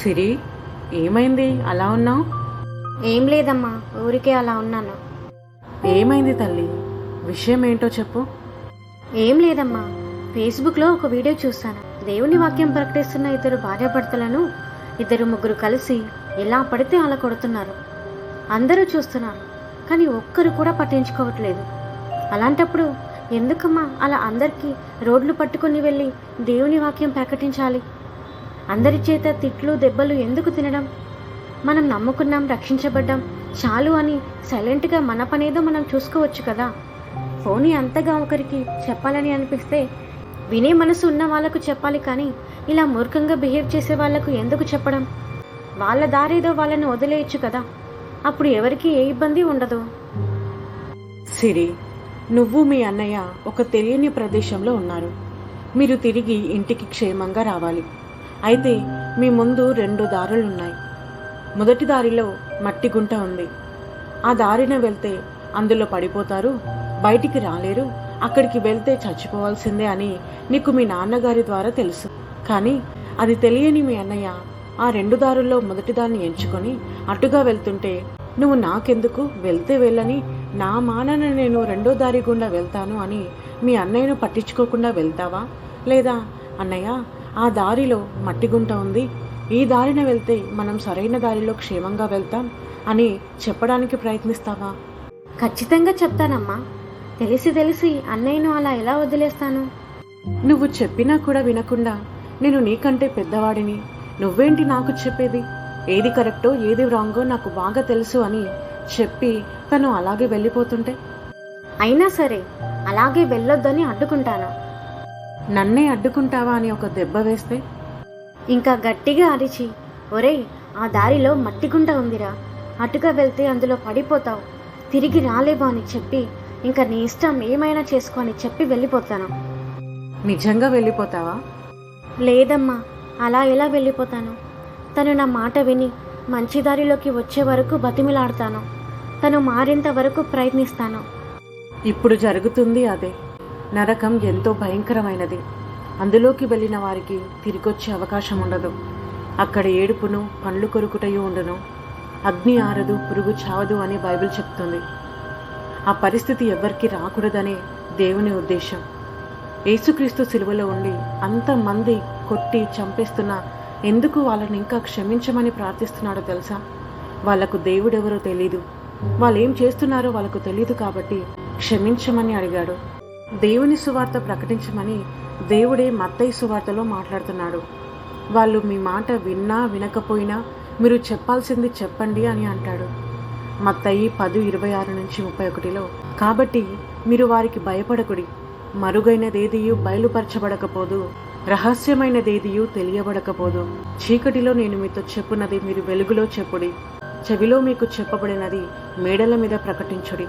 సిరి ఏమైంది? అలా ఉన్నావు? ఏం లేదమ్మా ఊరికే అలా ఉన్నాను. ఏమైంది తల్లి? విషయం ఏంటో చెప్పు. ఏం లేదమ్మా ఫేస్బుక్లో ఒక వీడియో చూస్తాను దేవుని వాక్యం ప్రకటిస్తున్న ఇద్దరు భార్యాభర్తలను ఇద్దరు ముగ్గురు కలిసి ఎలా పడితే అలా కొడుతున్నారు. అందరూ చూస్తున్నారు కానీ ఒక్కరు కూడా పట్టించుకోవట్లేదు. అలాంటప్పుడు ఎందుకమ్మా అలా అందరికీ రోడ్లు పట్టుకొని వెళ్ళి దేవుని వాక్యం ప్రకటించాలి? అందరి చేత తిట్లు దెబ్బలు ఎందుకు తినడం? మనం నమ్ముకున్నాం రక్షించబడ్డాం. చాలు అని సైలెంట్గా మన పనేదో మనం చూసుకోవచ్చు కదా. ఫోన్ అంతగా ఒకరికి చెప్పాలని అనిపిస్తే వినే మనసు ఉన్న వాళ్ళకు చెప్పాలి కానీ ఇలా మూర్ఖంగా బిహేవ్ చేసే వాళ్ళకు ఎందుకు చెప్పడం? వాళ్ళ దారేదో వాళ్ళని వదిలేయచ్చు కదా. అప్పుడు ఎవరికి ఏ ఇబ్బంది ఉండదు. సిరి నువ్వు మీ అన్నయ్య ఒక తెలియని ప్రదేశంలో ఉన్నారు. మీరు తిరిగి ఇంటికి క్షేమంగా రావాలి. అయితే మీ ముందు రెండు దారులున్నాయి. మొదటి దారిలో మట్టి గుంట ఉంది. ఆ దారిన వెళ్తే అందులో పడిపోతారు బయటికి రాలేరు అక్కడికి వెళ్తే చచ్చిపోవాల్సిందే అని నీకు మీ నాన్నగారి ద్వారా తెలుసు. కానీ అది తెలియని మీ అన్నయ్య ఆ రెండు దారుల్లో మొదటి దాన్ని ఎంచుకొని అటుగా వెళ్తుంటే నువ్వు నాకెందుకు? వెళ్తే వెళ్ళని. నా మానన నేను రెండో దారి గుండా వెళ్తాను అని మీ అన్నయ్యను పట్టించుకోకుండా వెళ్తావా? లేదా అన్నయ్య ఆ దారిలో మట్టి గుంట ఉంది. ఈ దారిన వెళ్తే మనం సరైన దారిలో క్షేమంగా వెళ్తాం అని చెప్పడానికి ప్రయత్నిస్తావా? ఖచ్చితంగా చెప్తానమ్మా. తెలిసి తెలిసి అన్నయ్యను అలా ఎలా వదిలేస్తాను? నువ్వు చెప్పినా కూడా వినకుండా నేను నీకంటే పెద్దవాడిని. నువ్వేంటి నాకు చెప్పేది? ఏది కరెక్టో ఏది రాంగో నాకు బాగా తెలుసు అని చెప్పి తను అలాగే వెళ్ళిపోతుంటే? అయినా సరే అలాగే వెళ్ళొద్దని అడ్డుకుంటాను. నన్నే అడ్డుకుంటావా అని ఒక దెబ్బ వేస్తే? ఇంకా గట్టిగా అరిచి ఒరేయ్ ఆ దారిలో మట్టి గుంట ఉందిరా. అటుగా వెళ్తే అందులో పడిపోతావు. తిరిగి రాలేవు అని చెప్పి ఇంకా నీ ఇష్టం ఏమైనా చేసుకో అని చెప్పి వెళ్ళిపోతాను. నిజంగా వెళ్ళిపోతావా? లేదమ్మా అలా ఎలా వెళ్ళిపోతాను? తను నా మాట విని మంచి దారిలోకి వచ్చే వరకు బతిమిలాడతాను. తను మారేంత వరకు ప్రయత్నిస్తాను. ఇప్పుడు జరుగుతుంది అదే. నరకం ఎంతో భయంకరమైనది. అందులోకి వెళ్ళిన వారికి తిరిగొచ్చే అవకాశం ఉండదు. అక్కడ ఏడుపును పండ్లు కొరుకుటయు ఉండును. అగ్ని ఆరదు పురుగు చావదు అని బైబిల్ చెప్తుంది. ఆ పరిస్థితి ఎవ్వరికి రాకూడదనే దేవుని ఉద్దేశం. యేసుక్రీస్తు సిలువలో ఉండి అంతమంది కొట్టి చంపేస్తున్నా ఎందుకు వాళ్ళని ఇంకా క్షమించమని ప్రార్థిస్తున్నాడో తెలుసా? వాళ్ళకు దేవుడెవరో తెలీదు. వాళ్ళు ఏం చేస్తున్నారో వాళ్ళకు తెలియదు కాబట్టి క్షమించమని అడిగాడు. దేవుని సువార్త ప్రకటించమని దేవుడే మత్తయి సువార్తలో మాట్లాడుతున్నాడు. వాళ్ళు మీ మాట విన్నా వినకపోయినా మీరు చెప్పాల్సింది చెప్పండి అని అంటాడు. మత్తయి పది ఇరవై ఆరు నుంచి ముప్పై ఒకటిలో కాబట్టి మీరు వారికి భయపడకుడి. మరుగైనదేదియు బయలుపరచబడకపోదు. రహస్యమైనదేదియు తెలియబడకపోదు. చీకటిలో నేను మీతో చెప్పున్నది మీరు వెలుగులో చెప్పుడి. చెవిలో మీకు చెప్పబడినది మేడల మీద ప్రకటించుడి.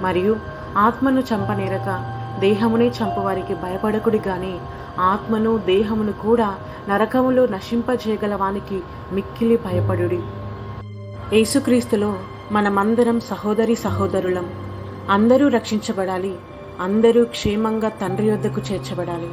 మరియు ఆత్మను చంపనేరక దేహమునే చంపువారికి భయపడకుడి గాని ఆత్మను దేహమును కూడా నరకములో నశింపజేయగల వానికి మిక్కిలి భయపడుడి. యేసుక్రీస్తులో మనమందరం సహోదరి సహోదరులం. అందరూ రక్షించబడాలి. అందరూ క్షేమంగా తండ్రి యొద్దకు చేర్చబడాలి.